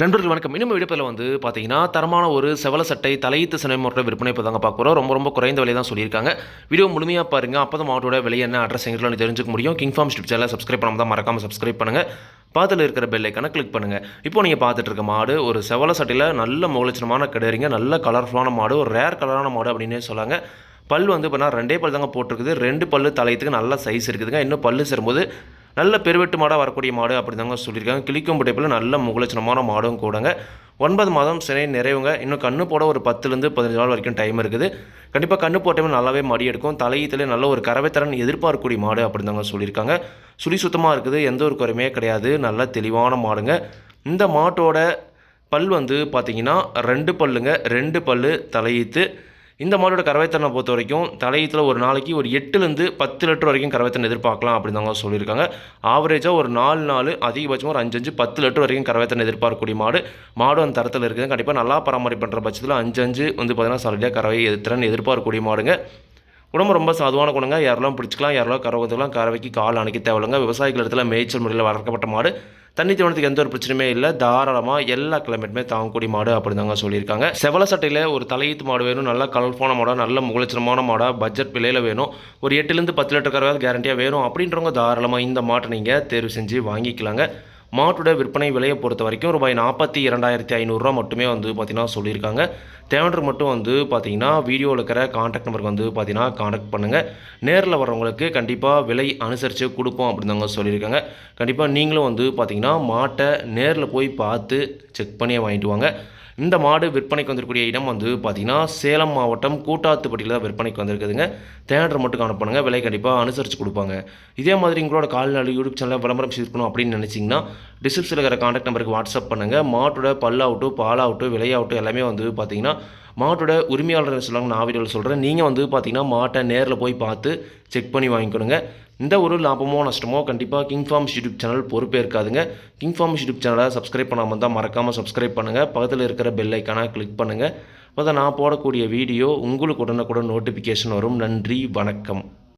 நண்பர்கள் வணக்கம். இன்னும் விடுப்பில் வந்து பார்த்தீங்கன்னா தரமான ஒரு செவல சட்டை தலையீத்து சினை முறை விற்பனை இப்போ தாங்க பார்க்குறோம் ரொம்ப ரொம்ப குறைந்த விலை தான் சொல்லியிருக்காங்க. வீடியோ முழுமையாக பாருங்க. அப்போ தான் மாவட்டோட விலை என்ன அட்ரஸ் எங்களுக்கு தெரிஞ்சுக்க முடியும். கிங் ஃபார்ம் ஸ்டிப் சேனல் சப்ஸ்கிரைப் பண்ணாமல் தான் மறக்காமல் சப்ஸ்கிரைப் பண்ணுங்கள் பாத்தில் இருக்கிற பெல்லைக்கான கிளிக் பண்ணுங்கள் இப்போ நீங்கள் பார்த்துட்டு இருக்க மாடு ஒரு செவல சட்டையில் நல்ல முகலட்சணமான கிடையாதுங்க நல்ல கலர்ஃபுல்லான மாடு ஒரு ரேர் கலரான மாடு அப்படின்னே சொல்லாங்க. பல் வந்து பார்த்தா ரெண்டே பல் தாங்க போட்டிருக்குது. ரெண்டு பல்லு தலையத்துக்கு நல்ல சைஸ் இருக்குதுங்க. இன்னும் பல் சேரும்போது நல்ல பெருவெட்டு மாடாக வரக்கூடிய மாடு அப்படி தாங்க சொல்லியிருக்காங்க. கிளிக்கும் புடைப்பில் நல்ல முகலட்சணமான மாடும் கூடங்க. ஒன்பது மாதம் சிறை நிறைவுங்க. இன்னும் கண்ணு போட ஒரு பத்துலேருந்து பதினஞ்சு நாள் வரைக்கும் டைம் இருக்குது. கண்டிப்பாக கண்ணு போட்டவே நல்லாவே மடி எடுக்கும். தலையீத்திலே நல்ல ஒரு கறவைத்திறன் எதிர்பார்க்கக்கூடிய மாடு அப்படின்னு தாங்க சொல்லியிருக்காங்க. சுழி சுத்தமாக இருக்குது. எந்த ஒரு குறையுமே கிடையாது. நல்ல தெளிவான மாடுங்க. இந்த மாட்டோட பல் வந்து பார்த்தீங்கன்னா ரெண்டு பல்லுங்க. ரெண்டு பல்லு தலையீத்து இந்த மாடோட கறவைத்தனை பொறுத்த வரைக்கும் தலையத்தில் ஒரு நாளைக்கு ஒரு எட்டுலேருந்து பத்து லிட்டர் வரைக்கும் கறவைத்தனை எதிர்பார்க்கலாம் அப்படின்னு தாங்க சொல்லியிருக்காங்க ஆவரேஜாக ஒரு நாலு நாள் அதிகபட்சமாக ஒரு அஞ்சு அஞ்சு பத்து லிட்டர் வரைக்கும் கறவைத்தனை எதிர்பார்க்கக்கூடிய மாடு. மாடு அந்த தரத்தில் இருக்குது கண்டிப்பாக நல்லா பராமரிப்பு பண்ணுற பட்சத்தில் அஞ்சு அஞ்சு வந்து பார்த்தீங்கன்னா சரடியாக கறவை திறன் எதிர்பார்க்கக்கூடிய மாடுங்க. உடம்பு ரொம்ப சாதுவான குணங்க. யாரெல்லாம் பிடிச்சிக்கலாம் யாரெல்லாம் கறவைக்கலாம் கறவைக்கு கால் அணைக்க தேவையில்லைங்க. விவசாயிகள் இடத்துல மேய்ச்சல் முறையில் வளர்க்கப்பட்ட மாடு. தண்ணி தோணத்துக்கு எந்த ஒரு பிரச்சனையுமே இல்லை. தாராளமாக எல்லா கிளைமேட்டுமே தாங்கக்கூடிய மாடு அப்படின்னு தாங்க சொல்லியிருக்காங்க. செவல சட்டையில் ஒரு தலையீத்து மாடு வேணும். நல்ல கலர்ஃபான மாடாக நல்ல முகலட்சணமான மாடாக பட்ஜெட் விலையில் வேணும். ஒரு எட்டுலேருந்து பத்து லிட்டர் கறவை கேரண்டியாக வேணும். அப்படின்றவங்க தாராளமாக இந்த மாட்டை நீங்கள் தேர்வு செஞ்சு வாங்கிக்கலாங்க. மாட்டோட விற்பனை விலையை பொறுத்த வரைக்கும் ரூபாய் நாற்பத்தி இரண்டாயிரத்தி ஐநூறுரூவா மட்டுமே வந்து பார்த்தீங்கன்னா சொல்லியிருக்காங்க. தேவண்டர் மட்டும் வந்து பார்த்தீங்கன்னா வீடியோவில் இருக்கிற காண்டாக்ட் நம்பருக்கு வந்து பார்த்தீங்கன்னா காண்டாக்ட் பண்ணுங்கள் நேரில் வரவங்களுக்கு கண்டிப்பாக விலை அனுசரித்து கொடுப்போம் அப்படின்னு தாங்க சொல்லியிருக்காங்க. கண்டிப்பாக நீங்களும் வந்து பார்த்தீங்கன்னா மாட்டை நேரில் போய் பார்த்து செக் பண்ணியே வாங்கிட்டு வாங்க. இந்த மாடு விற்பனைக்கு வந்திருக்கக்கூடிய இடம் வந்து பார்த்தீங்கன்னா சேலம் மாவட்டம் கூட்டாத்துப்பட்டியில் தான் விற்பனைக்கு வந்திருக்குதுங்க. தேட்டர் மட்டும் அனுப்பணுங்க விலை கண்டிப்பாக அனுசரித்து கொடுப்பாங்க. இதே மாதிரி உங்களோட கால்நாடு யூடியூப் சேனலில் விளம்பரம் சேர்க்கணும் அப்படின்னு நினச்சிங்கன்னா டிஸ்கிரிப்ஷனில் இருக்கிற காண்டாக்ட் நம்பருக்கு வாட்ஸ்அப் பண்ணுங்கள் மாட்டோட பல்லாகட்டும் பாலாகட்டும் விலையாகட்டும் எல்லாமே வந்து பார்த்தீங்கன்னா மாட்டோட உரிமையாளர் சொல்லுவாங்க நான் வீடியோவில் சொல்கிறேன் நீங்கள் வந்து பார்த்தீங்கன்னா மாட்டை நேரில் போய் பார்த்து செக் பண்ணி வாங்கிக்கணுங்க. இந்த ஒரு லாபமோ நஷ்டமோ கண்டிப்பாக கிங் ஃபார்ம்ஸ் யூடியூப் சேனல் பொறுப்பே இருக்காதுங்க கிங் ஃபார்ம்ஸ் யூடியூப் சேனலை சப்ஸ்கிரைப் பண்ணாமல் தான் மறக்காமல் சப்ஸ்கிரைப் பண்ணுங்கள் பக்கத்தில் இருக்கிற பெல் ஐக்கானை கிளிக் பண்ணுங்கள் அப்போ தான் நான் போடக்கூடிய வீடியோ உங்களுக்கு உடனுக்குடன் நோட்டிஃபிகேஷன் வரும். நன்றி வணக்கம்.